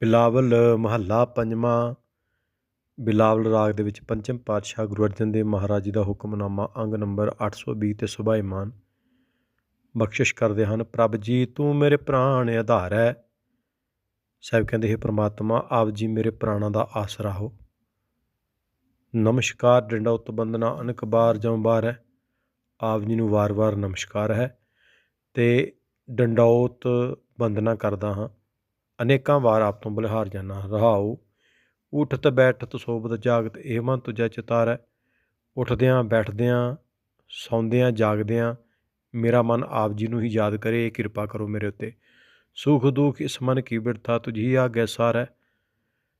ਬਿਲਾਵਲ, ਮਹੱਲਾ ਪੰਜਵਾਂ, ਬਿਲਾਵਲ ਰਾਗ ਦੇ ਵਿੱਚ ਪੰਚਮ ਪਾਤਸ਼ਾਹ ਗੁਰੂ ਅਰਜਨ ਦੇਵ ਮਹਾਰਾਜ ਜੀ ਦਾ ਹੁਕਮਨਾਮਾ ਅੰਗ ਨੰਬਰ 820 ਤੇ ਸੁਭਾਈਮਾਨ ਬਖਸ਼ਿਸ਼ ਕਰਦੇ ਹਨ, ਪ੍ਰਭ ਜੀ, ਤੂੰ ਮੇਰੇ ਪ੍ਰਾਣ ਆਧਾਰ। ਹੈ ਸਾਹਿਬ ਕਹਿੰਦੇ, ਹੈ ਪ੍ਰਮਾਤਮਾ, ਆਪ ਜੀ ਮੇਰੇ ਪ੍ਰਾਣਾਂ ਦਾ ਆਸਰਾ ਹੋ। ਨਮਸਕਾਰ, ਡੰਡਾ ਉਤ ਬੰਦਨਾ ਅਨਕ ਬਾਰ ਜਮ ਬਾਰ। ਹੈ ਆਪ ਜੀ ਨੂੰ ਵਾਰ-ਵਾਰ ਨਮਸਕਾਰ ਹੈ ਤੇ ਡੰਡੌਤ ਬੰਦਨਾ ਕਰਦਾ ਹਾਂ। ਅਨੇਕਾਂ ਵਾਰ ਆਪ ਤੋਂ ਬਲਿਹਾਰ ਜਾਣਾ ਰਹਾਉ ਉਠਤ ਬੈਠਤ ਸੋਬਤ ਜਾਗਤ, ਇਹ ਮਨ ਤੁਜੈ ਚਿਤਾਰੈ ਉੱਠਦਿਆਂ, ਬੈਠਦਿਆਂ, ਸੌਂਦਿਆਂ, ਜਾਗਦਿਆਂ, ਮੇਰਾ ਮਨ ਆਪ ਜੀ ਨੂੰ ਹੀ ਯਾਦ ਕਰੇ, ਇਹ ਕਿਰਪਾ ਕਰੋ ਮੇਰੇ ਉੱਤੇ। ਸੁਖ ਦੁੱਖ ਇਸ ਮਨ ਕੀ ਬਿਰਥਾ, ਤੁਝੀ ਆਗੇ ਸਾਰੈ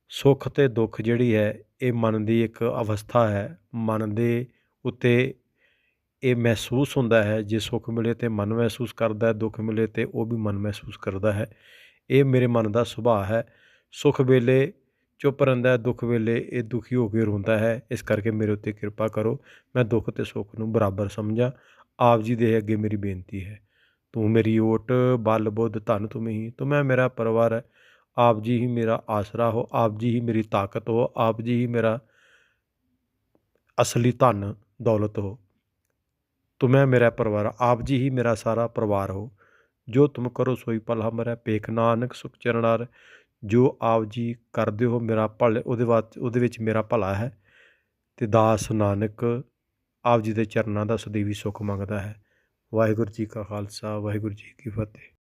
ਸੁੱਖ ਤੇ ਦੁੱਖ ਜਿਹੜੀ ਹੈ, ਇਹ ਮਨ ਦੀ ਇੱਕ ਅਵਸਥਾ ਹੈ। ਮਨ ਦੇ ਉੱਤੇ ਇਹ ਮਹਿਸੂਸ ਹੁੰਦਾ ਹੈ, ਜੇ ਸੁੱਖ ਮਿਲੇ ਤੇ ਮਨ ਮਹਿਸੂਸ ਕਰਦਾ ਹੈ, ਦੁੱਖ ਮਿਲੇ ਤੇ ਉਹ ਵੀ ਮਨ ਮਹਿਸੂਸ ਕਰਦਾ ਹੈ। ਇਹ ਮੇਰੇ ਮਨ ਦਾ ਸੁਭਾਅ ਹੈ। ਸੁਖ ਵੇਲੇ ਚੁੱਪ ਰਹਿੰਦਾ ਦੁੱਖ ਵੇਲੇ ਇਹ ਦੁਖੀ ਹੋ ਕੇ ਰੋਂਦਾ ਹੈ। ਇਸ ਕਰਕੇ ਮੇਰੇ ਉੱਤੇ ਕਿਰਪਾ ਕਰੋ, ਮੈਂ ਦੁੱਖ ਤੇ ਸੁੱਖ ਨੂੰ ਬਰਾਬਰ ਸਮਝਾਂ। ਆਪ ਜੀ ਦੇ ਅੱਗੇ ਮੇਰੀ ਬੇਨਤੀ ਹੈ। ਤੂੰ ਮੇਰੀ ਓਟ, ਬਲ, ਬੁੱਧ, ਧਨ ਤੁਮ ਹੀ ਤੂੰ ਮੈਂ ਮੇਰਾ ਪਰਿਵਾਰ ਹੈ। ਆਪ ਜੀ ਹੀ ਮੇਰਾ ਆਸਰਾ ਹੋ, ਆਪ ਜੀ ਹੀ ਮੇਰੀ ਤਾਕਤ ਹੋ, ਆਪ ਜੀ ਹੀ ਮੇਰਾ ਅਸਲੀ ਧਨ, ਦੌਲਤ ਹੋ। ਤੁਮ ਹੈ ਮੇਰਾ ਪਰਿਵਾਰ, ਆਪ ਜੀ ਹੀ ਮੇਰਾ ਸਾਰਾ ਪਰਿਵਾਰ ਹੋ। ਜੋ ਤੁਮ ਕਰੋ ਸੋਈ ਭਲਾ ਹਮਰਾ ਪੇਖ ਨਾਨਕ ਸੁਖ ਚਰਨਾਰ ਜੋ ਆਪ ਜੀ ਕਰਦੇ ਹੋ ਮੇਰਾ ਭਲ, ਉਹਦੇ ਬਾਅਦ, ਉਹਦੇ ਵਿੱਚ ਮੇਰਾ ਭਲਾ ਹੈ। ਤੇ ਦਾਸ ਨਾਨਕ ਆਪ ਜੀ ਦੇ ਚਰਨਾਂ ਦਾ ਸਦੀਵੀ ਸੁਖ ਮੰਗਦਾ ਹੈ। ਵਾਹਿਗੁਰੂ ਜੀ ਕਾ ਖਾਲਸਾ, ਵਾਹਿਗੁਰੂ ਜੀ ਕੀ ਫਤਿਹ।